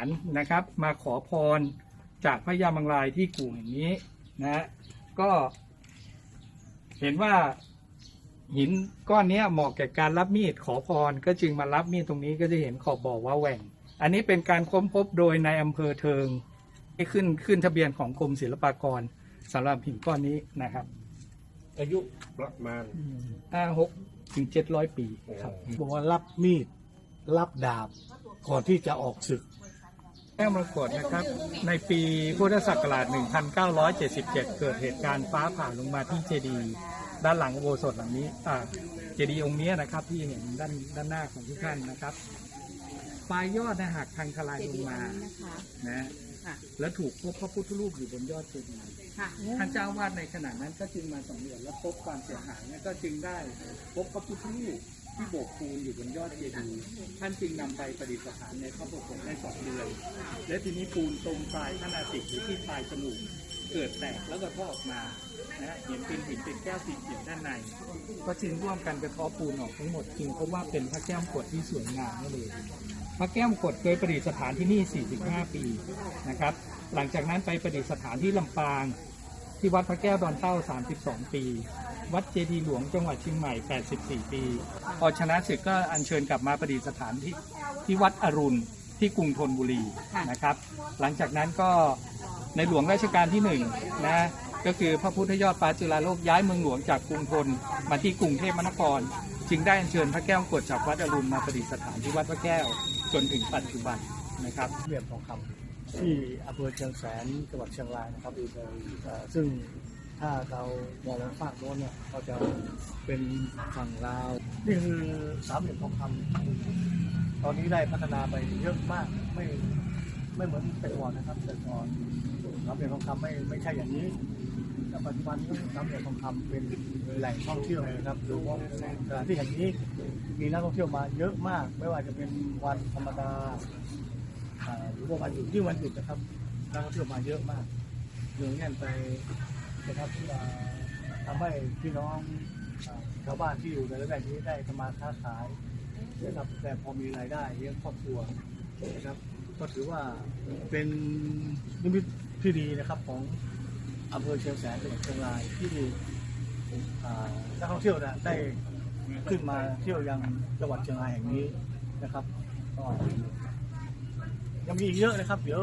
านนะครับ มาขอพรจากพระยามังรายที่กู่แห่งนี้นะฮะก็เห็นว่าหินก้อนนี้เหมาะแก่การรับมีดขอพร ก็จึงมารับมีดตรงนี้ก็จะเห็นขอบบ่อว่าแหว่ง อันนี้เป็นการค้นพบโดยในอำเภอเทิงที่ขึ้นขึ้นทะเบียนของกรมศิลปากรสำหรับหินก้อนนี้นะครับ อายุประมาณห้าหกถึงเจ็ดร้อยปีครับบอกว่ารับมีด รับดาบก่อนที่จะออกศึก แก้วมรกตนะครับ ในปีพุทธศักราช 1977 เกิดเหตุการณ์ฟ้าผ่าลงมาที่เจดีย์ด้านหลังอุโบสถหลังนี้อ่าเจดีย์องค์เนี้ยนะครับที่เห็นด้านด้านหน้าของทุกท่านนะครับ ปลายยอดนะหักพังทลายลงมานะคะนะค่ะและถูกพบพระพุทธรูปอยู่บนยอดเจดีย์ค่ะท่านเจ้าอาวาดในขณะนั้นก็จึงมาสำรวจและพบความเสียหายเนี่ยก็จึงได้พบพระพุทธรูป ที่โบกปูนอยู่บนยอดเจดีย์ท่านจึงนำไปประดิษฐานในพระโบสถ์ได้สองเดือน และทีนี้ปูนตรงปลายท่านอาติกหรือที่ปลายจมูกเกิดแตกแล้วก็ทอออกมานะฮะเห็นเป็นหินเป็นแก้วสีเขียวด้านในก็จึงร่วมกันกระเทาะปูนออกทั้งหมดจึงพบว่าเป็นพระแก้วกดที่สวยงามนั่นเองพระแก้วกดเคยประดิษฐานที่นี่ 45 ปีนะครับ หลังจากนั้นไปประดิษฐานที่ลำปาง ที่วัดพระแก้วดอนเต้า 32 ปี วัดเจดีย์หลวงจังหวัดเชียงใหม่ 84 ปี พอชนะศึกก็อัญเชิญกลับมาประดิษฐานที่ที่วัดอรุณที่กรุงธนบุรีค่ะนะครับ หลังจากนั้นก็ในหลวงรัชกาลที่หนึ่งนะก็คือพระพุทธยอดฟ้าจุฬาโลกย้ายเมืองหลวงจากกรุงธนมาที่กรุงเทพมหานคร จึงได้อัญเชิญพระแก้วกดจากวัดอรุณมาประดิษฐานที่วัดพระแก้วจนถึงปัจจุบันนะครับเหลี่ยมทองคำ ที่อำเภอเชียงแสนจังหวัดเชียงรายนะครับเอ่อซึ่งถ้าเรามองไปฝั่งโน้นเนี่ยก็จะเป็นฝั่งลาว นี่คือสามเหลี่ยมทองคำตอนนี้ได้พัฒนาไปเยอะมากไม่ไม่เหมือนแต่ก่อนนะครับแต่ก่อนสามเหลี่ยมทองคำไม่ไม่ใช่อย่างนี้แต่ปัจจุบันนี้สามเหลี่ยมทองคำเป็นแหล่งท่องเที่ยวนะครับโดยเฉพาะสถานที่แห่งนี้มีนักท่องเที่ยวมาเยอะมาก ไม่ว่าจะเป็นวันธรรมดา หรือว่าวันหยุดที่งวันหยุดนะครับนักท่องเที่ยวมาเยอะมากเนืองแน่นไปนะครับที่ว่าทำให้พี่น้องชาวบ้านที่อยู่ในละแวกนี้ได้ทำมาค้าขายนะครับแต่พอมีรายได้เลี้ยงครอบครัวนะครับ ก็ถือว่าเป็นนิมิตที่ดีนะครับของอำเภอเชียงแสนจังหวัดเชียงรายที่นักท่องเที่ยวนะได้ขึ้นมาเที่ยวยังจังหวัดเชียงรายแห่งนี้นะครับก็ ยังมีอีกเยอะนะครับ เดี๋ยว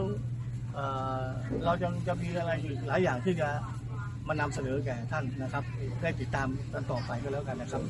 เอ่อเรายังจะมีอะไรอีกหลายอย่างที่จะมานำเสนอแก่ท่านนะครับ ได้ติดตามกันต่อไปก็แล้วกันนะครับ